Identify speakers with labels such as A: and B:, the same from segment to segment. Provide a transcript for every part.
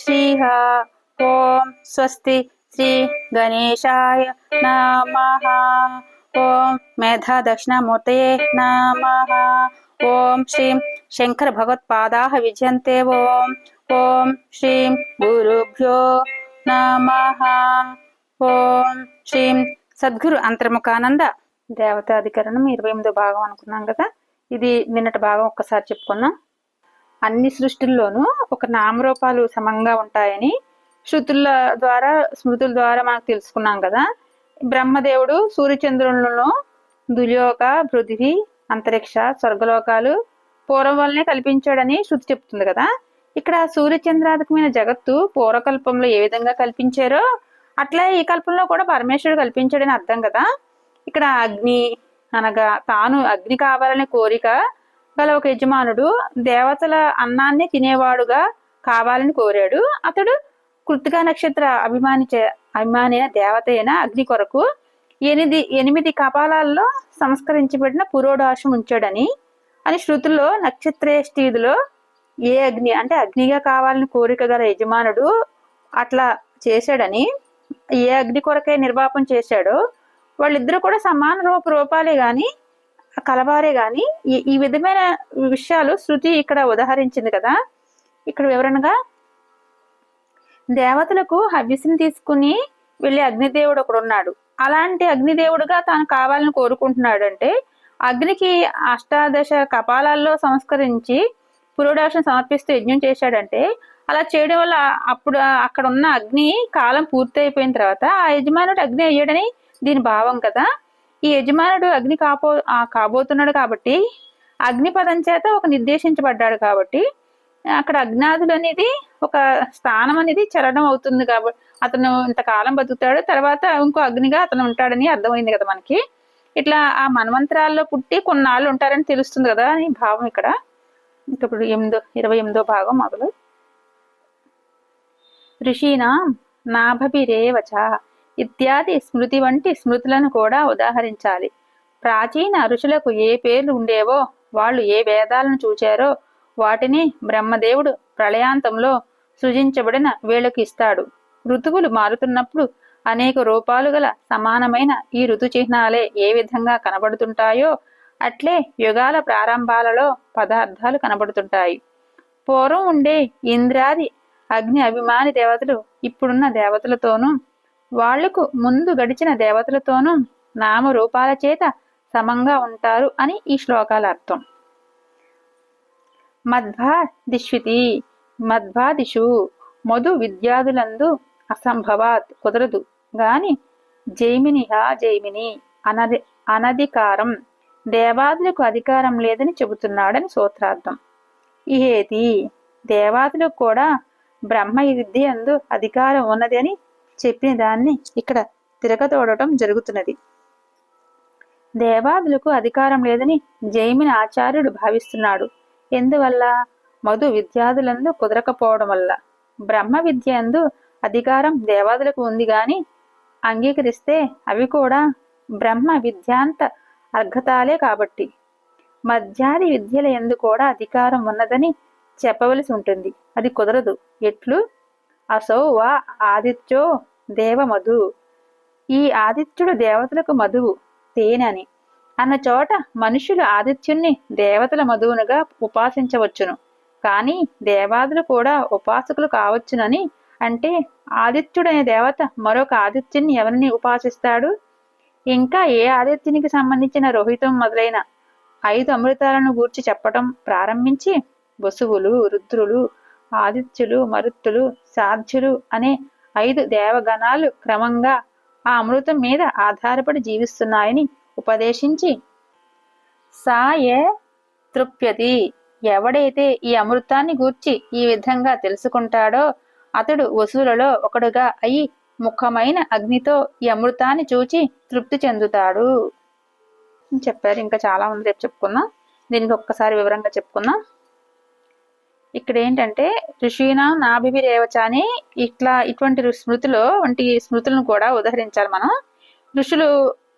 A: శ్రీహ ఓం స్వస్తి శ్రీ గణేశాయ నమ ఓం మేధా దక్షిణామూర్తయే నమ ఓం శ్రీం శంకర భగవత్పాదా విజయంతే ఓం ఓం శ్రీం గురుభ్యో నమ ఓం శ్రీం సద్గురు అంతర్ముఖానంద దేవతాధికరణం ఇరవై ఎనిమిదో భాగం అనుకున్నాం కదా ఇది నిన్నటి భాగం ఒక్కసారి చెప్పుకున్నాం అన్ని సృష్టిల్లోనూ ఒక నామరూపాలు సమంగా ఉంటాయని శృతుల ద్వారా స్మృతుల ద్వారా మనకు తెలుసుకున్నాం కదా. బ్రహ్మదేవుడు సూర్యచంద్రులను దుర్యోగ పృథివీ అంతరిక్ష స్వర్గలోకాలు పూర్వం వల్లనే కల్పించాడని శృతి చెప్తుంది కదా. ఇక్కడ సూర్యచంద్రాధికమైన జగత్తు పూర్వకల్పంలో ఏ విధంగా కల్పించారో అట్లా ఈ కల్పంలో కూడా పరమేశ్వరుడు కల్పించాడని అర్థం కదా. ఇక్కడ అగ్ని అనగా తాను అగ్ని కావాలనే కోరిక గల ఒక యజమానుడు దేవతల అన్నాన్ని తినేవాడుగా కావాలని కోరాడు. అతడు కృతికా నక్షత్ర అభిమాని చే- అభిమాని దేవత అయిన అగ్ని కొరకు ఎనిమిది ఎనిమిది కపాలాల్లో సంస్కరించబడిన పురోడాశం ఉంచాడని అని శృతుల్లో నక్షత్రేష్టిలో ఏ అగ్ని అంటే అగ్నిగా కావాలని కోరిక గల యజమానుడు అట్లా చేశాడని ఏ అగ్ని కొరకే నిర్వాపం చేశాడో వాళ్ళిద్దరూ కూడా సమాన రూప రూపాలే కానీ కలవారే గాని ఈ ఈ విధమైన విషయాలు శృతి ఇక్కడ ఉదాహరించింది కదా. ఇక్కడ వివరణగా దేవతలకు హవ్యసిని తీసుకుని వెళ్ళే అగ్నిదేవుడు ఒకడు ఉన్నాడు అలాంటి అగ్నిదేవుడుగా తాను కావాలని కోరుకుంటున్నాడు అంటే అగ్నికి అష్టాదశ కపాలాల్లో సంస్కరించి పురోడాక్షణ సమర్పిస్తూ యజ్ఞం చేశాడంటే అలా చేయడం వల్ల అప్పుడు అక్కడ ఉన్న అగ్ని కాలం పూర్తి అయిపోయిన తర్వాత ఆ యజమానుడు అగ్ని అయ్యాడని దీని భావం కదా. ఈ యజమానుడు అగ్ని కాపో కాబోతున్నాడు కాబట్టి అగ్ని పదం చేత ఒక నిర్దేశించబడ్డాడు కాబట్టి అక్కడ అజ్ఞాతుడు అనేది ఒక స్థానం అనేది చలనం అవుతుంది కాబట్టి అతను ఇంతకాలం బతుకుతాడు తర్వాత ఇంకో అగ్నిగా అతను ఉంటాడని అర్థమైంది కదా మనకి. ఇట్లా ఆ మన్వంతరాల్లో పుట్టి కొన్నాళ్ళు ఉంటారని తెలుస్తుంది కదా అని భావం ఇక్కడ. ఇప్పుడు ఎనిమిదో ఇరవై ఎనిమిదో భాగం మొదలు. ఋషీనా నాభభిరేవచ ఇత్యాది స్మృతి వంటి స్మృతులను కూడా ఉదాహరించాలి. ప్రాచీన ఋషులకు ఏ పేర్లు ఉండేవో వాళ్ళు ఏ వేదాలను చూచారో వాటిని బ్రహ్మదేవుడు ప్రళయాంతంలో సృజించబడిన వేళకు ఇస్తాడు. ఋతువులు మారుతున్నప్పుడు అనేక రూపాలు గల సమానమైన ఈ ఋతు చిహ్నాలే ఏ విధంగా కనబడుతుంటాయో అట్లే యుగాల ప్రారంభాలలో పదార్థాలు కనబడుతుంటాయి. పూర్వం ఉండే ఇంద్రాది అగ్ని అభిమాని దేవతలు ఇప్పుడున్న దేవతలతోనూ వాళ్ళకు ముందు గడిచిన దేవతలతోనూ నామరూపాల చేత సమంగా ఉంటారు అని ఈ శ్లోకాల అర్థం. మధ్వా దిష్వితి మధ్వాదిషు మధు విద్యాదులందు అసంభవాత్ కుదరదు. గాని జైమినిహా జైమిని అనది అనధికారం దేవాదులకు అధికారం లేదని చెబుతున్నాడని సూత్రార్థం. ఇహేతి దేవాదులకు కూడా బ్రహ్మ విద్య అందు అధికారం ఉన్నది అని చెప్పిన దాన్ని ఇక్కడ తిరగతోడటం జరుగుతున్నది. దేవాదులకు అధికారం లేదని జైమిని ఆచార్యుడు భావిస్తున్నాడు. ఎందువల్ల? మధు విద్యార్థులందు కుదరకపోవడం వల్ల. బ్రహ్మ విద్య అందు అధికారం దేవాదులకు ఉంది గాని అంగీకరిస్తే అవి కూడా బ్రహ్మ విద్యాంత అర్ఘతాలే కాబట్టి. మధ్యాది విద్యల ఎందు కూడా అధికారం ఉన్నదని చెప్పవలసి ఉంటుంది. అది కుదరదు. ఎట్లు? అసౌ వా ఆదిత్యో దేవమధు. ఈ ఆదిత్యుడు దేవతలకు మధువు తేనని. అన్న చోట మనుషులు ఆదిత్యుణ్ణి దేవతల మధువునుగా ఉపాసించవచ్చును. కానీ దేవాదులు కూడా ఉపాసకులు కావచ్చునని అంటే ఆదిత్యుడనే దేవత మరొక ఆదిత్యుని ఎవరిని ఉపాసిస్తాడు? ఇంకా ఏ ఆదిత్యునికి సంబంధించిన రోహితం మొదలైన ఐదు అమృతాలను గూర్చి చెప్పటం ప్రారంభించి వసువులు రుద్రులు ఆదిత్యులు మరుత్తులు సాధ్యులు అనే ఐదు దేవగణాలు క్రమంగా ఆ అమృతం మీద ఆధారపడి జీవిస్తున్నాయని ఉపదేశించి సాయే తృప్యతి. ఎవడైతే ఈ అమృతాన్ని గూర్చి ఈ విధంగా తెలుసుకుంటాడో అతడు వసూలలో ఒకడుగా అయి ముఖమైన అగ్నితో ఈ అమృతాన్ని చూచి తృప్తి చెందుతాడు. చెప్పారు. ఇంకా చాలా ఉంది. రేపు చెప్పుకుందాం. దీనికి ఒక్కసారి వివరంగా చెప్పుకుందాం. ఇక్కడ ఏంటంటే ఋషీనా నాభిరేవచ అని ఇట్లా ఇటువంటి స్మృతిలో వంటి స్మృతులను కూడా ఉదహరించాలి మనం. ఋషులు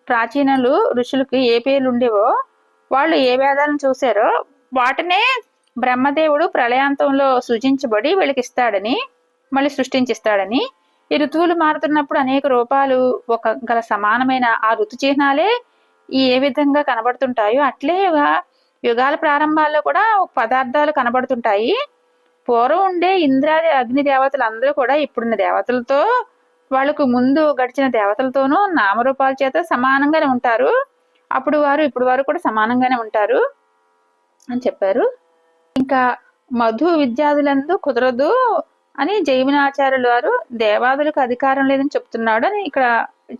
A: ప్రాచీనలు ఋషులకి ఏ పేర్లు ఉండేవో వాళ్ళు ఏ వేదాలను చూశారో వాటినే బ్రహ్మదేవుడు ప్రళయాంతంలో సృజించబడి వీళ్ళకి ఇస్తాడని మళ్ళీ సృష్టించిస్తాడని ఈ ఋతువులు మారుతున్నప్పుడు అనేక రూపాలు ఒక గల సమానమైన ఆ ఋతు చిహ్నాలే ఈ ఏ విధంగా కనబడుతుంటాయో అట్లే యుగాల ప్రారంభాల్లో కూడా పదార్థాలు కనబడుతుంటాయి. పూర్వం ఉండే ఇంద్రాది అగ్ని దేవతలు అందరూ కూడా ఇప్పుడున్న దేవతలతో వాళ్ళకు ముందు గడిచిన దేవతలతోనూ నామరూపాల చేత సమానంగానే ఉంటారు. అప్పుడు వారు ఇప్పుడు వారు కూడా సమానంగానే ఉంటారు అని చెప్పారు. ఇంకా మధు విద్యాదులందు కుదరదు అని జైమినాచార్యులు వారు దేవాదులకు అధికారం లేదని చెప్తున్నాడు అని ఇక్కడ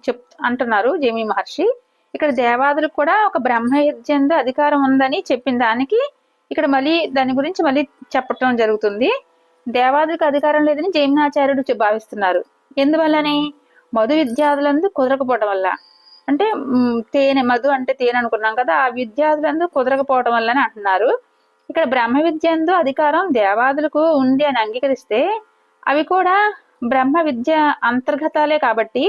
A: చెప్ అంటున్నారు జైమి మహర్షి ఇక్కడ దేవాదులకు కూడా ఒక బ్రహ్మ విద్యందు అధికారం ఉందని చెప్పిన దానికి ఇక్కడ మళ్ళీ దాని గురించి మళ్ళీ చెప్పటం జరుగుతుంది. దేవాదులకు అధికారం లేదని జైమినాచార్యుడు భావిస్తున్నారు. ఎందువల్లని మధు విద్యార్థులందు కుదరకపోవడం వల్ల. అంటే తేనె మధు అంటే తేనె అనుకున్నాం కదా ఆ విద్యార్థులందు కుదరకపోవడం వల్ల అంటున్నారు. ఇక్కడ బ్రహ్మ విద్యందు అధికారం దేవాదులకు ఉంది అని అంగీకరిస్తే అవి కూడా బ్రహ్మ విద్య అంతర్గతాలే కాబట్టి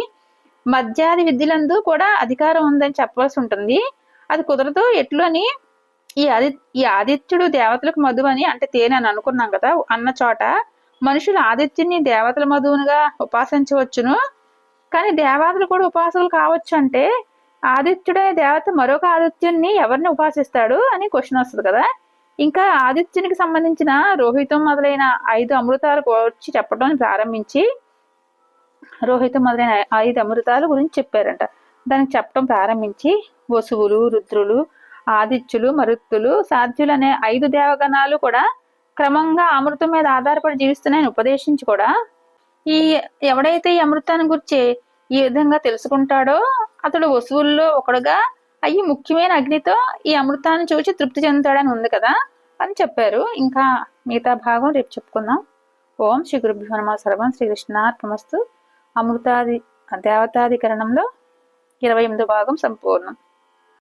A: మధ్యాది విద్యలందు కూడా అధికారం ఉందని చెప్పవలసి ఉంటుంది. అది కుదరదు. ఎట్లు అని ఈ ఆది ఈ ఆదిత్యుడు దేవతలకు మధు అని అంటే తేనె అని అనుకున్నాం కదా అన్న చోట మనుషులు ఆదిత్యుని దేవతల మధువునుగా ఉపాసించవచ్చును. కానీ దేవతలు కూడా ఉపాసకులు కావచ్చు అంటే ఆదిత్యుడే దేవత మరొక ఆదిత్యుని ఎవరిని ఉపాసిస్తాడు అని క్వశ్చన్ వస్తుంది కదా. ఇంకా ఆదిత్యునికి సంబంధించిన రోహితం మొదలైన ఐదు అమృతాలు వచ్చి చెప్పడం ప్రారంభించి రోహిత మొదలైన ఐదు అమృతాల గురించి చెప్పారంట. దానికి చెప్పడం ప్రారంభించి వసువులు రుద్రులు ఆదిత్యులు మరుత్తులు సాధ్యులు అనే ఐదు దేవగణాలు కూడా క్రమంగా అమృతం మీద ఆధారపడి జీవిస్తున్నాయని ఉపదేశించి కూడా ఈ ఎవడైతే ఈ అమృతాన్ని గురించి ఈ విధంగా తెలుసుకుంటాడో అతడు వసువుల్లో ఒకడుగా అయ్యి ముఖ్యమైన అగ్నితో ఈ అమృతాన్ని చూసి తృప్తి చెందుతాడని ఉంది కదా అని చెప్పారు. ఇంకా మిగతా భాగం రేపు చెప్పుకుందాం. ఓం శ్రీ గురుభ్యో నమ. సర్వం శ్రీకృష్ణార్పమస్తు అమృతాది దేవతాధికరణంలో ఇరవై ఎనిమిదో భాగం సంపూర్ణం.